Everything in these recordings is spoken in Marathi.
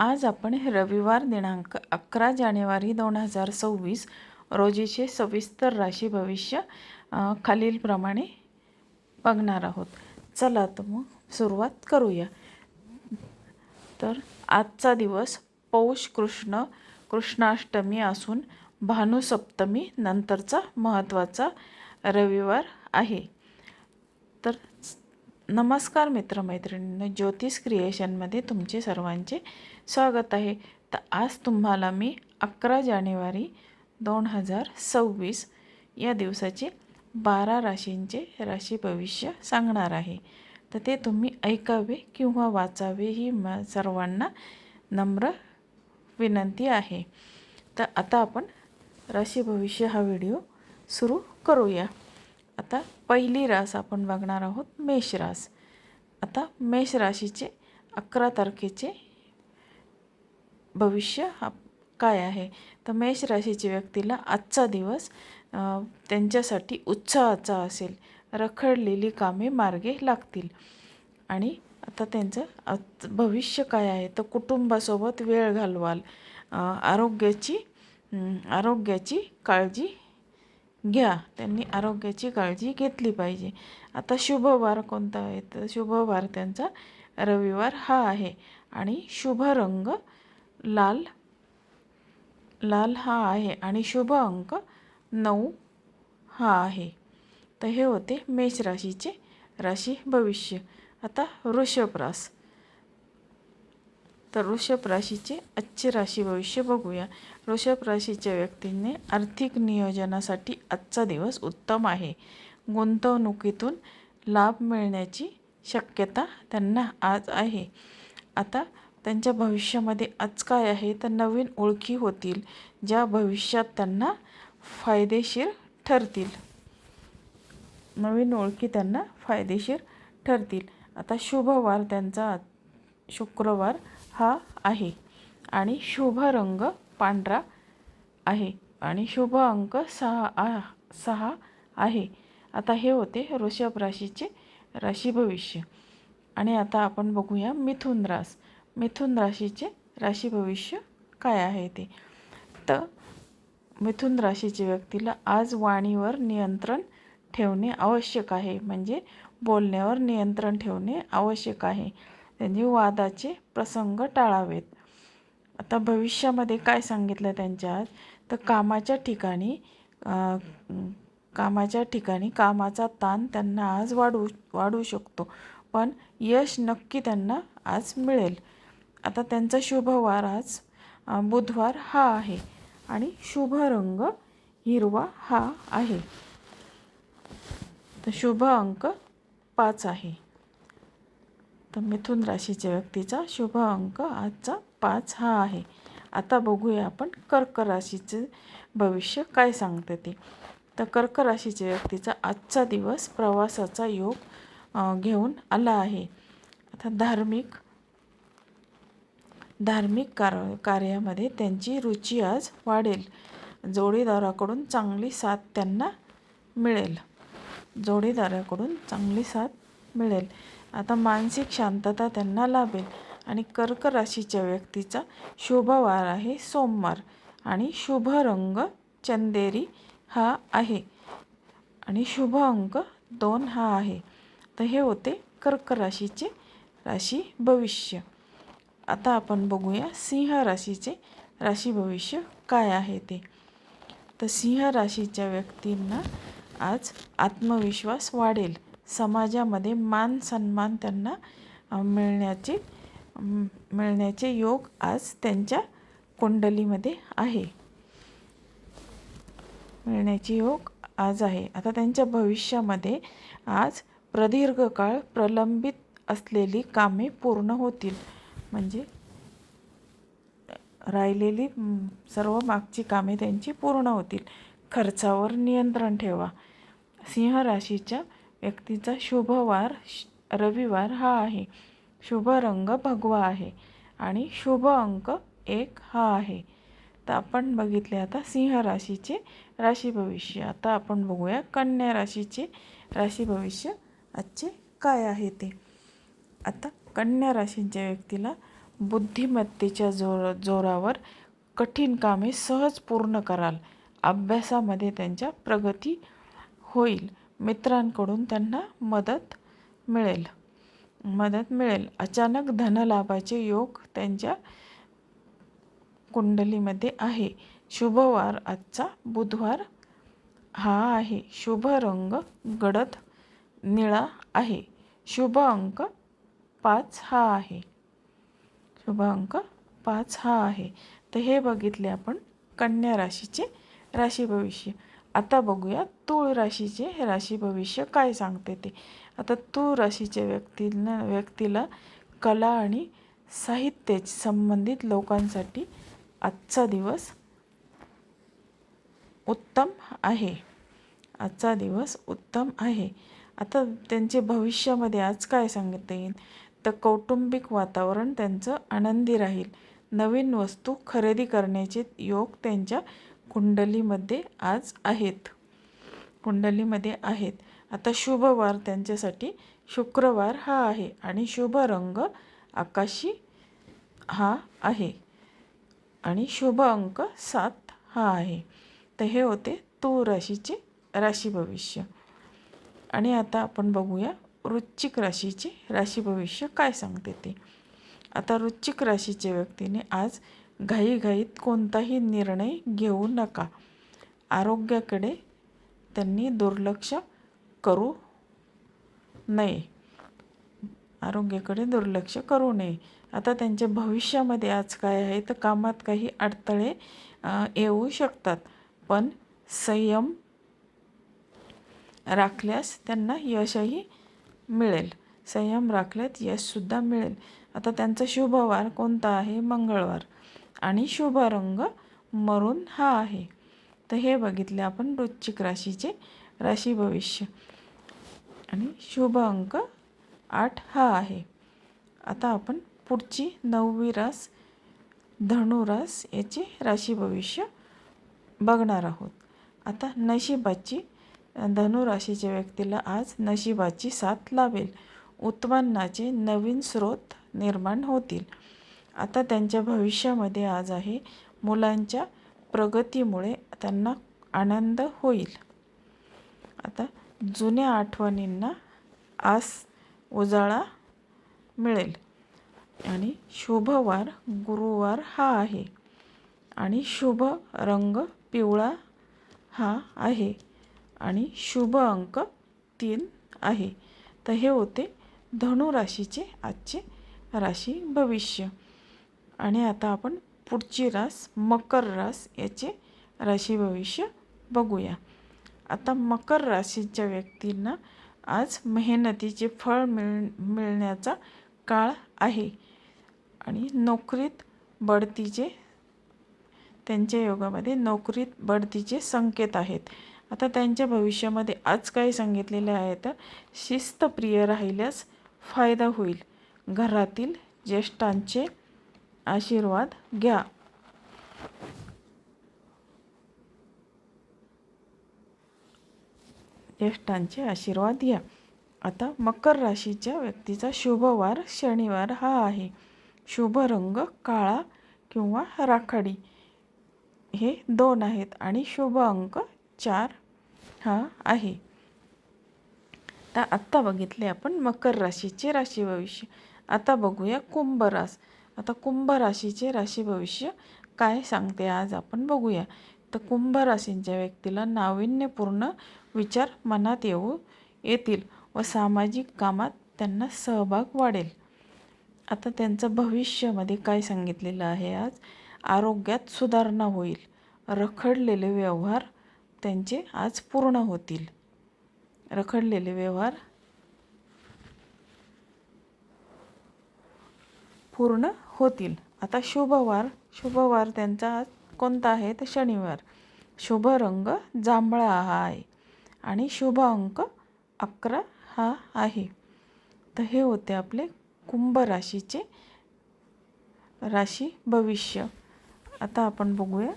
आज आपण रविवार दिनांक अकरा जानेवारी दोन हजार सव्वीस रोजीचे सविस्तर राशी भविष्य खालीलप्रमाणे बघणार आहोत. चला तर मग सुरुवात करूया. तर आजचा दिवस पौष कृष्ण कृष्णाष्टमी असून भानुसप्तमी नंतरचा महत्त्वाचा रविवार आहे. तर नमस्कार मित्रमैत्रिणींनो ज्योतिष क्रिएशनमध्ये तुमचे सर्वांचे स्वागत आहे. तर आज तुम्हाला मी अकरा जानेवारी दोन हजार सव्वीस या दिवसाचे बारा राशींचे राशी भविष्य सांगणार आहे. तर ते तुम्ही ऐकावे किंवा वाचावे ही म सर्वांना नम्र विनंती आहे. तर आता आपण राशी भविष्य हा व्हिडिओ सुरू करूया. आता पहिली रास आपण बघणार आहोत मेष रास. आता मेष राशीचे अकरा तारखेचे भविष्य हा काय आहे? तर मेष राशीच्या व्यक्तीला आजचा दिवस त्यांच्यासाठी उत्साहाचा असेल. रखडलेली कामे मार्गे लागतील. आणि आता त्यांचं आज भविष्य काय आहे? तर कुटुंबासोबत वेळ घालवाल. आरोग्याची आरोग्याची काळजी घ्या. त्यांनी आरोग्याची काळजी घेतली पाहिजे. आता शुभवार कोणता आहे? तर शुभवार त्यांचा रविवार हा आहे. आणि शुभ रंग लाल. लाल हा आहे आणि शुभ अंक नऊ हा आहे. तर हे होते मेष राशीचे राशी भविष्य. आता वृषभ रास. तर वृषभ राशीचे आजचे राशी भविष्य बघूया. वृषभ राशीच्या व्यक्तींनी आर्थिक नियोजनासाठी आजचा दिवस उत्तम आहे. गुंतवणुकीतून लाभ मिळण्याची शक्यता त्यांना आज आहे. आता त्यांच्या भविष्यामध्ये आज काय आहे तर नवीन ओळखी होतील ज्या भविष्यात त्यांना फायदेशीर ठरतील. नवीन ओळखी त्यांना फायदेशीर ठरतील. आता शुभवार त्यांचा शुक्रवार हा आहे आणि शुभ रंग पांढरा आहे आणि शुभ अंक सहा आ सहा आहे. आता हे होते वृषभ राशीचे राशी भविष्य. आणि आता आपण बघूया मिथुन रास. मिथुन राशीचे राशी भविष्य काय आहे ते? तर मिथुन राशीच्या व्यक्तीला आज वाणीवर नियंत्रण ठेवणे आवश्यक आहे. म्हणजे बोलण्यावर नियंत्रण ठेवणे आवश्यक आहे. त्यांनी वादाचे प्रसंग टाळावेत. आता भविष्यामध्ये काय सांगितलं त्यांच्या आज तर कामाच्या ठिकाणी कामाच्या ठिकाणी कामाचा ताण त्यांना आज वाढू वाढू शकतो. पण यश नक्की त्यांना आज मिळेल. आता त्यांचा शुभवार आज बुधवार हा आहे आणि शुभ रंग हिरवा हा आहे. तर शुभ अंक पाच आहे. तर मिथुन राशीच्या व्यक्तीचा शुभ अंक आजचा पाच हा आहे. आता बघूया आपण कर्क राशीचे भविष्य काय सांगते ते. तर कर्क राशीच्या व्यक्तीचा आजचा दिवस प्रवासाचा योग घेऊन आला आहे. आता धार्मिक धार्मिक कार कार्यामध्ये त्यांची रुची आज वाढेल. जोडीदाराकडून चांगली साथ त्यांना मिळेल. जोडीदाराकडून चांगली साथ मिळेल. आता मानसिक शांतता त्यांना लाभेल आणि कर्क राशीच्या व्यक्तीचा शुभवार आहे सोमवार आणि शुभ रंग चंदेरी हा आहे आणि शुभ अंक दोन हा आहे. तर हे होते कर्क राशीचे राशी भविष्य. आता आपण बघूया सिंह राशीचे राशी भविष्य काय आहे ते. तर सिंह राशीच्या व्यक्तींना आज आत्मविश्वास वाढेल. समाजामध्ये मान सन्मान त्यांना मिळण्याचे मिळण्याचे योग आज त्यांच्या कुंडलीमध्ये आहे. मिळण्याचे योग आज आहे. आता त्यांच्या भविष्यामध्ये आज प्रदीर्घ काळ प्रलंबित असलेली कामे पूर्ण होतील. म्हणजे राहिलेली सर्व मागची कामे त्यांची पूर्ण होतील. खर्चावर नियंत्रण ठेवा. सिंह राशीच्या व्यक्तीचा शुभवार श- रविवार हा आहे. शुभ रंग भगवा आहे आणि शुभ अंक एक हा आहे. तर आपण बघितले आता सिंह राशीचे राशी भविष्य. आता आपण बघूया कन्या राशीचे राशी भविष्य आजचे काय आहे ते. आता कन्या राशीच्या व्यक्तीला बुद्धिमत्तेच्या जोर जोरावर कठीण कामे सहज पूर्ण कराल. अभ्यासामध्ये त्यांच्या प्रगती होईल. मित्रांकडून त्यांना मदत मिळेल. मदत मिळेल. अचानक धनलाभाचे योग त्यांच्या कुंडलीमध्ये आहे. शुभवार. आजचा बुधवार हा आहे. शुभ रंग गडद निळा आहे. शुभ अंक पाच हा आहे. शुभ अंक पाच हा आहे. तर हे बघितले आपण कन्या राशीचे राशी भविष्य. आता बघूया तूळ राशीचे राशी भविष्य काय सांगते ते. आता तूळ राशीच्या व्यक्तींना व्यक्तीला कला आणि साहित्याची संबंधित लोकांसाठी आजचा दिवस उत्तम आहे. आजचा दिवस उत्तम आहे. आता त्यांचे भविष्यामध्ये आज काय सांगता येईल? तर कौटुंबिक वातावरण त्यांचं आनंदी राहील. नवीन वस्तू खरेदी करण्याचे योग त्यांच्या कुंडलीमध्ये आज आहेत. कुंडलीमध्ये आहेत. आता शुभवार त्यांच्यासाठी. शुक्रवार हा आहे आणि शुभ रंग आकाशी हा आहे आणि शुभ अंक सात हा आहे. तर हे होते तू राशीचे राशी भविष्य आणि आता आपण बघूया वृश्चिक राशीचे राशी भविष्य काय सांगते ते? आता वृश्चिक राशीच्या व्यक्तीने आज घाईघाईत कोणताही निर्णय घेऊ नका. आरोग्याकडे त्यांनी दुर्लक्ष करू नये. आरोग्याकडे दुर्लक्ष करू नये. आता त्यांच्या भविष्यामध्ये आज काय आहे? तर कामात काही अडथळे येऊ शकतात. पण संयम राखल्यास त्यांना यशही मिळेल. संयम राखल्यात यशसुद्धा मिळेल. आता त्यांचा शुभवार कोणता आहे? मंगळवार. आणि शुभ रंग मरून हा आहे. तर हे बघितले आपण वृश्चिक राशीचे राशी भविष्य. आणि शुभ अंक आठ हा आहे. आता आपण पुढची नववी रास धनुरास याचे राशी भविष्य बघणार आहोत. आता नशिबाची धनुराशीच्या व्यक्तीला आज नशिबाची साथ लाभेल उत्पन्नाचे नवीन स्रोत निर्माण होतील. आता त्यांच्या भविष्यामध्ये आज आहे. मुलांच्या प्रगतीमुळे त्यांना आनंद होईल. आता जुन्या आठवणींना आस उजाळा मिळेल. आणि शुभवार गुरुवार हा आहे. आणि शुभ रंग पिवळा हा आहे. आणि शुभ अंक तीन आहे. तर हे होते धनु राशीचे आजचे राशी भविष्य. आणि आता आपण पुढची रास मकर रास याचे राशी भविष्य बघूया. आता मकर राशीच्या व्यक्तींना आज मेहनतीचे फळ मिळ मिळण्याचा काळ आहे. आणि नोकरीत बढतीचे त्यांच्या योगामध्ये नोकरीत बढतीचे संकेत आहेत. आता त्यांच्या भविष्यामध्ये आज काय सांगितलेले आहे तर शिस्तप्रिय राहिल्यास फायदा होईल. घरातील ज्येष्ठांचे आशीर्वाद घ्या. ज्येष्ठांचे आशीर्वाद घ्या. आता मकर राशीच्या व्यक्तीचा शुभवार शनिवार हा आहे. शुभ रंग काळा किंवा राखाडी हे दोन आहेत आणि शुभ अंक चार. हा आहे. तर आत्ता बघितले आपण मकर राशीचे राशी भविष्य. आता बघूया कुंभ रास. आता कुंभ राशीचे राशी भविष्य काय सांगते आज आपण बघूया. तर कुंभ राशींच्या व्यक्तीला नाविन्यपूर्ण विचार मनात येऊ येतील व सामाजिक कामात त्यांना सहभाग वाढेल. आता त्यांचं भविष्यामध्ये काय सांगितलेलं आहे आज? आरोग्यात सुधारणा होईल. रखडलेले व्यवहार त्यांचे आज पूर्ण होतील. रखडलेले व्यवहार पूर्ण होतील. आता शुभवार. शुभवार त्यांचा आज कोणता आहे? तर शनिवार. शुभ रंग जांभळा हा आहे. आणि शुभ अंक अकरा हा आहे. तर हे होते आपले कुंभ राशीचे राशी भविष्य. आता आपण बघूया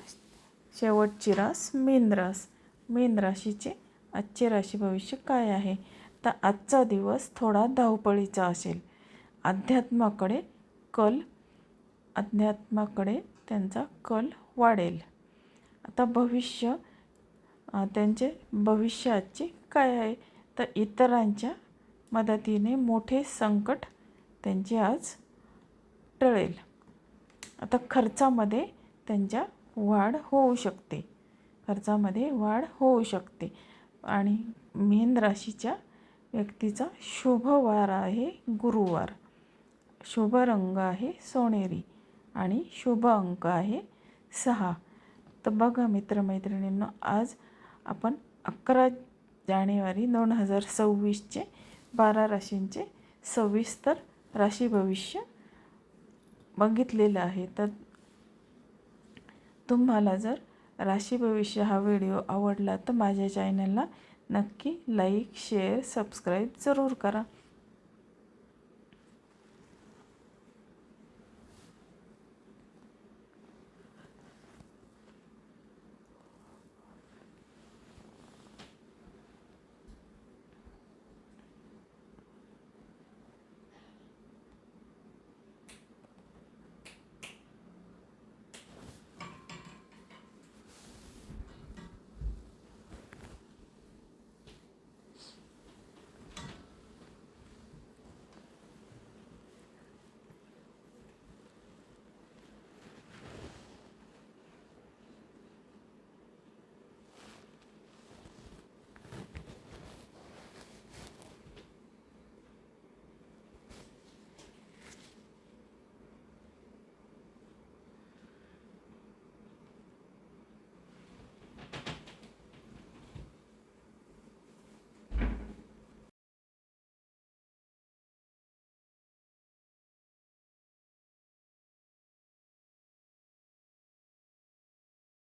शेवटची रास मीन रास. मीन राशीचे आजचे राशी भविष्य काय आहे? तर आजचा दिवस थोडा धावपळीचा असेल. अध्यात्माकडे कल अध्यात्माकडे त्यांचा कल वाढेल. आता भविष्य त्यांचे त्यांचे भविष्याचे काय आहे? तर इतरांच्या मदतीने मोठे संकट त्यांचे आज टळेल. आता खर्चामध्ये त्यांच्या वाढ होऊ शकते. खर्चामध्ये वाढ होऊ शकते. आणि मेन राशीच्या व्यक्तीचा शुभ वार आहे गुरुवार. शुभ रंग आहे सोनेरी आणि शुभ अंक आहे सहा. तर बघा मित्रमैत्रिणींनो आज आपण अकरा जानेवारी दोन हजार सव्वीसचे बारा राशींचे सविस्तर राशी भविष्य बघितलेलं आहे. तर तुम्हाला जर राशी भविष्य हा व्हिडिओ आवडला तर माझ्या चॅनलला नक्की लाईक शेअर सबस्क्राईब जरूर करा.